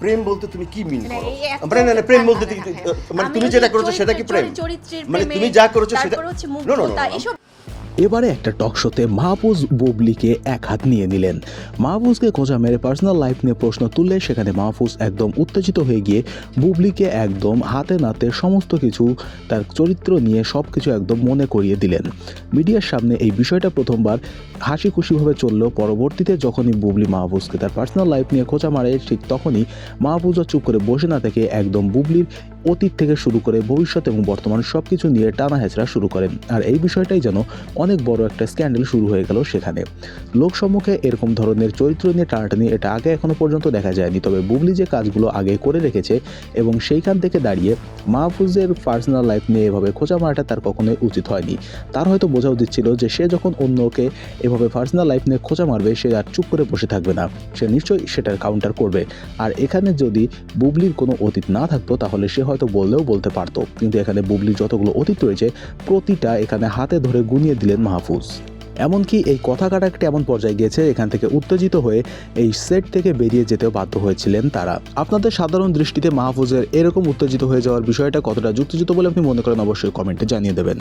প্রেম বলতে তুমি কি মিন মানে করো? মানে না না প্রেম বলতে হ্যাঁ, তুমি- হ্যাঁ, মানে তুমি যেটা করছ সেটা কি প্রেম? মানে তুমি যা করেছ সেটা মুগ্ধতা, no. এসব এবারে একটা টক শোতে মাহফুজ বুবলিকে এক হাত নিয়ে নিলেন। মাহফুজকে খোঁজা মেরে পার্সোনাল লাইফ নিয়ে প্রশ্ন তুললে সেখানে মাহফুজ একদম উত্তেজিত হয়ে গিয়ে বুবলিকে একদম হাতে নাতে সমস্ত কিছু তার চরিত্র নিয়ে সব কিছু একদম মনে করিয়ে দিলেন। মিডিয়ার সামনে এই বিষয়টা প্রথমবার হাসি খুশিভাবে চললেও পরবর্তীতে যখনই বুবলি মাহফুজকে তার পার্সোনাল লাইফ নিয়ে খোঁচা মারে, ঠিক তখনই মাহফুজও চুপ করে বসে না থেকে একদম বুবলির অতীত থেকে শুরু করে ভবিষ্যৎ এবং বর্তমান সব কিছু নিয়ে টানা হেঁচড়া শুরু করেন। আর এই বিষয়টাই যেন অনেক বড় একটা স্ক্যান্ডেল শুরু হয়ে গেল সেখানে। লোক সম্মুখে এরকম ধরনের চরিত্র নিয়ে টানাটানি এটা আগে এখনও পর্যন্ত দেখা যায়নি, তবে বুবলি যে কাজগুলো আগে করে রেখেছে এবং সেইখান থেকে দাঁড়িয়ে মাহফুজের পার্সোনাল লাইফ নিয়ে এভাবে খোঁচা মারাটা তার কখনোই উচিত হয়নি। তার হয়তো বোঝা উচিত ছিল যে সে যখন অন্যকে এভাবে পার্সোনাল লাইফ নিয়ে খোঁচা মারবে, সে আর চুপ করে বসে থাকবে না। সে নিশ্চয়ই সেটার কাউন্টার করবে। আর এখানে যদি বুবলির কোনো অতীত না থাকতো, তাহলে সে হয়তো বললেও বলতে পারতো। কিন্তু এখানে বুবলির যতগুলো অতীত রয়েছে, প্রতিটা এখানে হাতে ধরে গুনিয়ে দিলেন মাহফুজ। এমনকি এই কথা কাটাকাটি এমন পর্যায়ে গিয়েছে, এখান থেকে উত্তেজিত হয়ে এই সেট থেকে বেরিয়ে যেতেও বাধ্য হয়েছিলেন তারা। আপনাদের সাধারণ দৃষ্টিতে মাহফুজের এরকম উত্তেজিত হয়ে যাওয়ার বিষয়টা কতটা যুক্তিযুক্ত বলে আপনি মনে করেন অবশ্যই কমেন্টে জানিয়ে দেবেন।